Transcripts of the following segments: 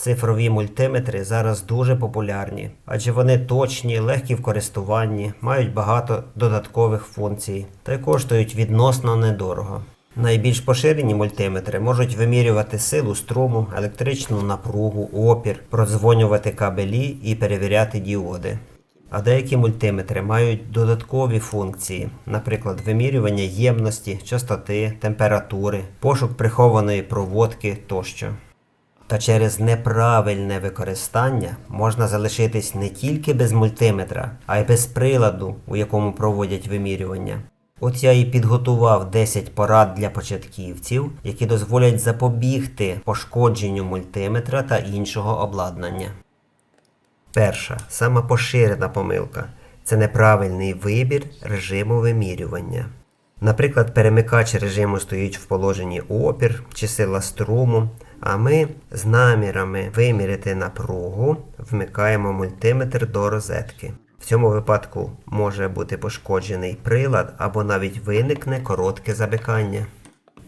Цифрові мультиметри зараз дуже популярні, адже вони точні, легкі в користуванні, мають багато додаткових функцій та й коштують відносно недорого. Найбільш поширені мультиметри можуть вимірювати силу струму, електричну напругу, опір, продзвонювати кабелі і перевіряти діоди. А деякі мультиметри мають додаткові функції, наприклад, вимірювання ємності, частоти, температури, пошук прихованої проводки тощо. Та через неправильне використання можна залишитись не тільки без мультиметра, а й без приладу, у якому проводять вимірювання. От я і підготував 10 порад для початківців, які дозволять запобігти пошкодженню мультиметра та іншого обладнання. Перша, сама поширена помилка це неправильний вибір режиму вимірювання. Наприклад, перемикач режиму стоїть в положенні опір чи сила струму, а ми з намірами виміряти напругу вмикаємо мультиметр до розетки. В цьому випадку може бути пошкоджений прилад або навіть виникне коротке замикання.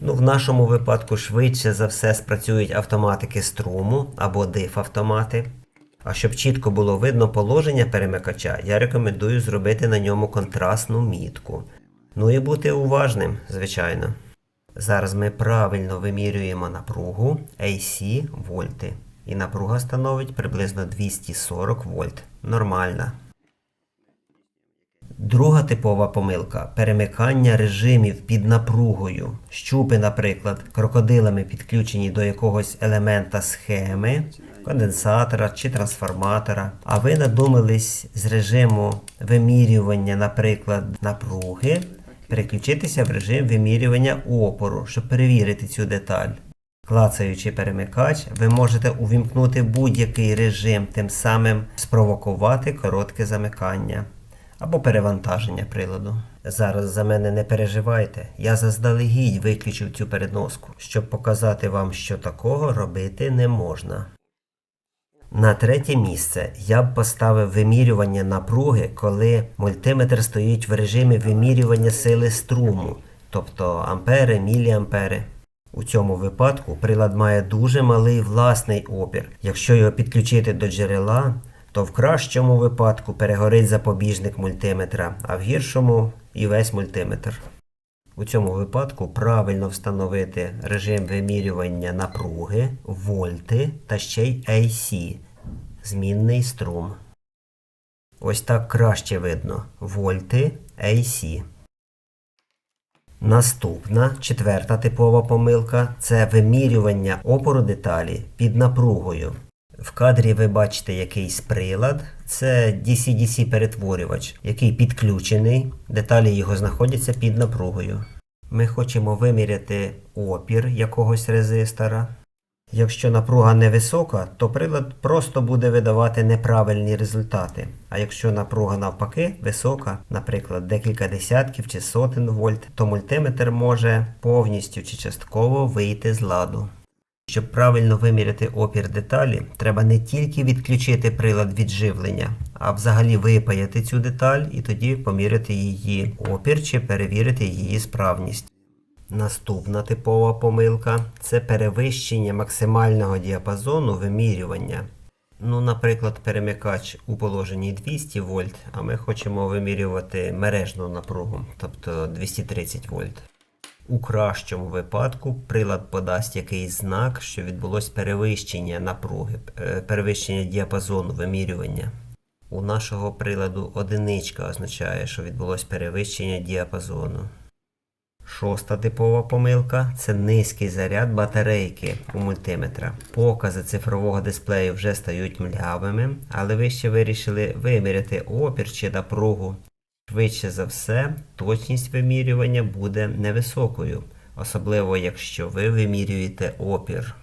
Ну, в нашому випадку швидше за все спрацюють автоматики струму або диф-автомати. А щоб чітко було видно положення перемикача, я рекомендую зробити на ньому контрастну мітку. Ну і бути уважним, звичайно. Зараз ми правильно вимірюємо напругу AC вольти. І напруга становить приблизно 240 вольт. Нормальна. Друга типова помилка перемикання режимів під напругою. Щупи, наприклад, крокодилами підключені до якогось елемента схеми, конденсатора чи трансформатора. А ви надумались з режиму вимірювання, наприклад, напруги, переключитися в режим вимірювання опору, щоб перевірити цю деталь. Клацаючи перемикач, ви можете увімкнути будь-який режим, тим самим спровокувати коротке замикання або перевантаження приладу. Зараз за мене не переживайте, я заздалегідь виключив цю переноску, щоб показати вам, що такого робити не можна. На третє місце я б поставив вимірювання напруги, коли мультиметр стоїть в режимі вимірювання сили струму, тобто ампери, міліампери. У цьому випадку прилад має дуже малий власний опір. Якщо його підключити до джерела, то в кращому випадку перегорить запобіжник мультиметра, а в гіршому і весь мультиметр. У цьому випадку правильно встановити режим вимірювання напруги, вольти та ще й AC змінний струм. Ось так краще видно вольти AC. Наступна четверта типова помилка це вимірювання опору деталі під напругою. В кадрі ви бачите якийсь прилад, це DC-DC перетворювач, який підключений, деталі його знаходяться під напругою. Ми хочемо виміряти опір якогось резистора. Якщо напруга невисока, то прилад просто буде видавати неправильні результати. А якщо напруга навпаки висока, наприклад, декілька десятків чи сотень вольт, то мультиметр може повністю чи частково вийти з ладу. Щоб правильно виміряти опір деталі, треба не тільки відключити прилад від живлення, а взагалі випаяти цю деталь і тоді поміряти її опір чи перевірити її справність. Наступна типова помилка це перевищення максимального діапазону вимірювання. Ну, наприклад, перемикач у положенні 200 вольт, а ми хочемо вимірювати мережну напругу, тобто 230 вольт. У кращому випадку прилад подасть якийсь знак, що відбулось перевищення напруги, е, перевищення діапазону вимірювання. У нашого приладу одиничка означає, що відбулось перевищення діапазону. Шоста типова помилка це низький заряд батарейки у мультиметра. Покази цифрового дисплею вже стають млявими, але ви ще вирішили виміряти опір чи напругу. Швидше за все, точність вимірювання буде невисокою, особливо якщо ви вимірюєте опір.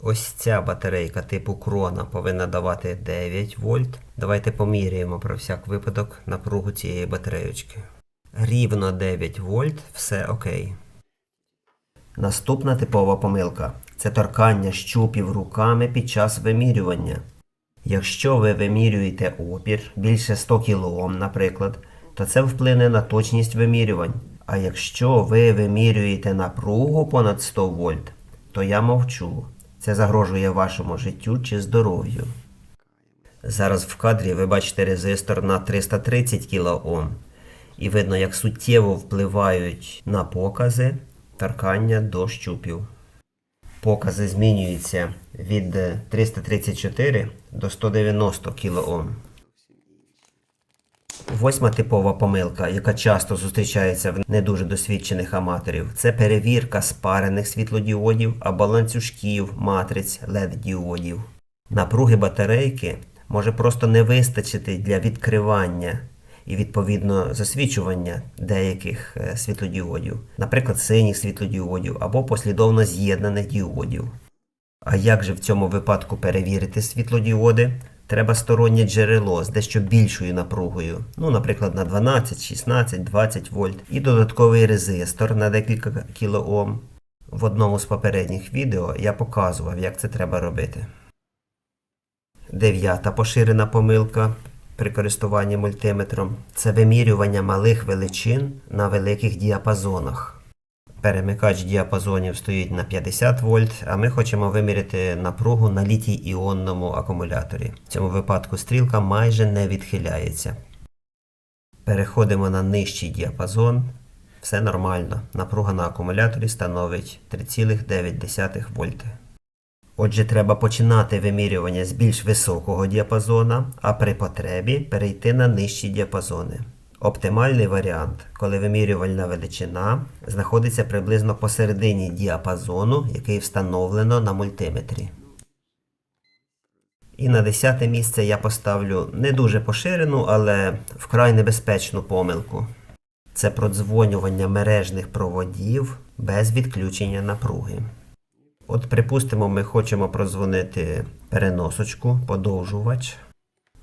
Ось ця батарейка типу крона повинна давати 9 вольт. Давайте поміряємо про всяк випадок напругу цієї батареєчки. Рівно 9 вольт, все окей. Наступна типова помилка це торкання щупів руками під час вимірювання. Якщо ви вимірюєте опір більше 100 кОм, наприклад, то це вплине на точність вимірювань. А якщо ви вимірюєте напругу понад 100 вольт, то я мовчу. Це загрожує вашому життю чи здоров'ю. Зараз в кадрі ви бачите резистор на 330 кОм. І видно, як суттєво впливають на покази торкання до щупів. Покази змінюються від е, 334 до 190 кОм. Восьма типова помилка, яка часто зустрічається в не дуже досвідчених аматорів, це перевірка спарених світлодіодів або ланцюжків матриць LED-діодів. Напруги батарейки може просто не вистачити для відкривання і відповідно засвічування деяких е, світлодіодів, наприклад, синіх світлодіодів або послідовно з'єднаних діодів. А як же в цьому випадку перевірити світлодіоди? Треба стороннє джерело з дещо більшою напругою, ну, наприклад, на 12, 16, 20 вольт, і додатковий резистор на декілька кілоом. В одному з попередніх відео я показував, як це треба робити. Дев'ята поширена помилка при користуванні мультиметром це вимірювання малих величин на великих діапазонах. Перемикач діапазонів стоїть на 50 вольт, а ми хочемо виміряти напругу на літій-іонному акумуляторі. В цьому випадку стрілка майже не відхиляється. Переходимо на нижчий діапазон. Все нормально. Напруга на акумуляторі становить 3,9 вольти. Отже, треба починати вимірювання з більш високого діапазона, а при потребі перейти на нижчі діапазони. Оптимальний варіант, коли вимірювальна величина знаходиться приблизно посередині діапазону, який встановлено на мультиметрі. І на десяте місце я поставлю не дуже поширену, але вкрай небезпечну помилку. Це продзвонювання мережних проводів без відключення напруги. От, припустимо, ми хочемо продзвонити переносочку, подовжувач.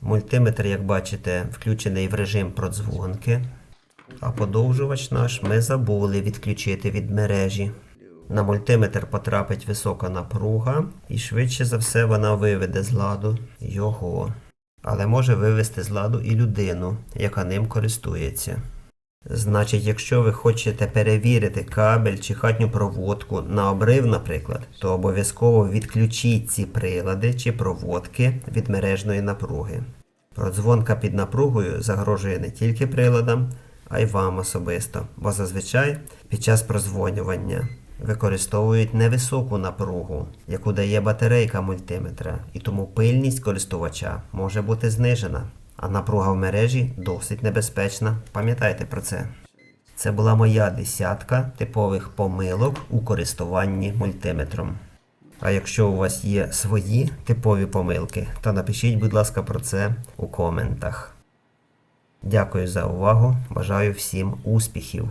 Мультиметр, як бачите, включений в режим продзвонки, а подовжувач наш ми забули відключити від мережі. На мультиметр потрапить висока напруга, і швидше за все вона виведе з ладу його. Але може вивести з ладу і людину, яка ним користується. Значить, якщо ви хочете перевірити кабель чи хатню проводку на обрив, наприклад, то обов'язково відключіть ці прилади чи проводки від мережної напруги. Продзвонка під напругою загрожує не тільки приладам, а й вам особисто, бо зазвичай під час прозвонювання використовують невисоку напругу, яку дає батарейка мультиметра, і тому пильність користувача може бути знижена, а напруга в мережі досить небезпечна. Пам'ятайте про це. Це була моя десятка типових помилок у користуванні мультиметром. А якщо у вас є свої типові помилки, то напишіть, будь ласка, про це у коментах. Дякую за увагу. Бажаю всім успіхів!